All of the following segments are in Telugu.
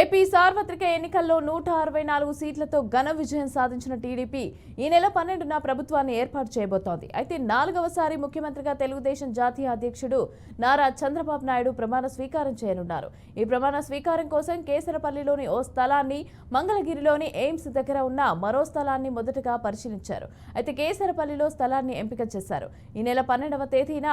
ఏపీ సార్వత్రిక ఎన్నికల్లో నూట అరవై నాలుగు సీట్లతో ఘన విజయం సాధించిన టీడీపీ ఈ నెల పన్నెండున ప్రభుత్వాన్ని ఏర్పాటు చేయబోతోంది. అయితే నాలుగవసారి ముఖ్యమంత్రిగా తెలుగుదేశం జాతీయ అధ్యక్షుడు నారా చంద్రబాబు నాయుడు ప్రమాణ స్వీకారం చేయనున్నారు. ఈ ప్రమాణ స్వీకారం కోసం కేసరపల్లిలోని ఓ స్థలాన్ని మంగళగిరిలోని ఎయిమ్స్ దగ్గర ఉన్న మరో స్థలాన్ని మొదటగా పరిశీలించారు. అయితే కేసరపల్లిలో స్థలాన్ని ఎంపిక చేశారు. ఈ నెల పన్నెండవ తేదీన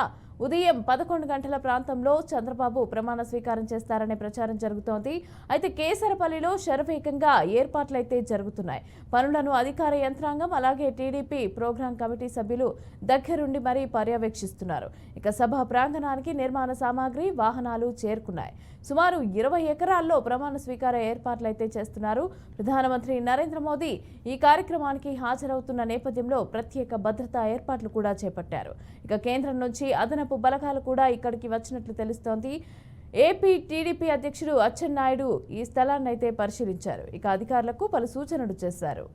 ఉదయం పదకొండు గంటల ప్రాంతంలో చంద్రబాబు ప్రమాణ స్వీకారం చేస్తారనే ప్రచారం జరుగుతోంది. అయితే కేసరపల్లిలో శరవేగంగా ఏర్పాట్లయితే జరుగుతున్నాయి. పనులను అధికార యంత్రాంగం అలాగే టీడీపీ ప్రోగ్రాం కమిటీ సభ్యులు దగ్గరుండి మరీ పర్యవేక్షిస్తున్నారు. ఇక సభ ప్రాంగణానికి నిర్మాణ సామాగ్రి వాహనాలు చేరుకున్నాయి. సుమారు ఇరవై ఎకరాల్లో ప్రమాణ స్వీకార ఏర్పాట్లయితే చేస్తున్నారు. ప్రధానమంత్రి నరేంద్ర మోదీ ఈ కార్యక్రమానికి హాజరవుతున్న నేపథ్యంలో ప్రత్యేక భద్రతా ఏర్పాట్లు కూడా చేపట్టారు. ఇక కేంద్రం నుంచి అదనపు బలగాలు కూడా ఇక్కడికి వచ్చినట్లు తెలుస్తోంది. ఏపీ టీడీపీ అధ్యక్షుడు అచ్చెన్నాయుడు ఈ స్థలాన్ని అయితే పరిశీలించారు. ఇక అధికారులకు పలు సూచనలు చేశారు.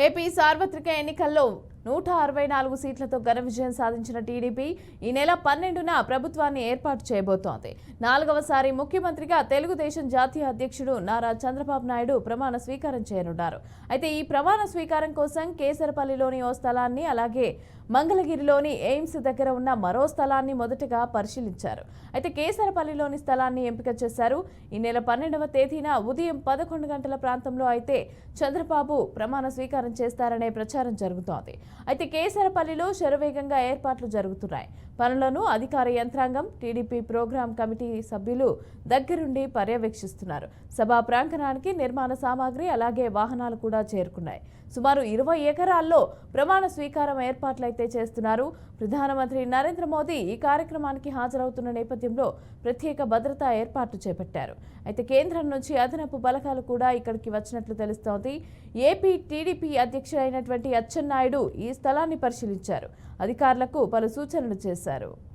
ఏపీ సార్వత్రిక ఎన్నికల్లో నూట అరవై నాలుగు సీట్లతో ఘన విజయం సాధించిన టీడీపీ ఈ నెల పన్నెండున ప్రభుత్వాన్ని ఏర్పాటు చేయబోతోంది. నాలుగవసారి ముఖ్యమంత్రిగా తెలుగుదేశం జాతీయ అధ్యక్షుడు నారా చంద్రబాబు నాయుడు ప్రమాణ స్వీకారం చేయనున్నారు. అయితే ఈ ప్రమాణ స్వీకారం కోసం కేసరపల్లిలోని ఓ స్థలాన్ని అలాగే మంగళగిరిలోని ఎయిమ్స్ దగ్గర ఉన్న మరో స్థలాన్ని మొదటగా పరిశీలించారు. అయితే కేసరపల్లిలోని స్థలాన్ని ఎంపిక చేశారు. ఈ నెల పన్నెండవ తేదీన ఉదయం పదకొండు గంటల ప్రాంతంలో అయితే చంద్రబాబు ప్రమాణ స్వీకారం చేస్తారనే ప్రచారం జరుగుతోంది. అయితే కేసరపల్లిలో శరవేగంగా ఏర్పాట్లు జరుగుతున్నాయి. పనులను అధికార యంత్రాంగం టీడీపీ ప్రోగ్రాం కమిటీ సభ్యులు దగ్గరుండి పర్యవేక్షిస్తున్నారు. సభా ప్రాంగణానికి నిర్మాణ సామాగ్రి అలాగే వాహనాలు కూడా చేరుకున్నాయి. సుమారు ఇరవై ఎకరాల్లో ప్రమాణ స్వీకారం ఏర్పాట్లయితే చేస్తున్నారు. ప్రధానమంత్రి నరేంద్ర మోదీ ఈ కార్యక్రమానికి హాజరవుతున్న నేపథ్యంలో ప్రత్యేక భద్రతా ఏర్పాట్లు చేపట్టారు. అయితే కేంద్రం నుంచి అదనపు బలకాలు కూడా ఇక్కడికి వచ్చినట్లు తెలుస్తోంది. ఏపీ టీడీపీ అధ్యక్షుడైనటువంటి అచ్చెన్నాయుడు ఈ స్థలాన్ని పరిశీలించారు. అధికారులకు పలు సూచనలు చేశారు.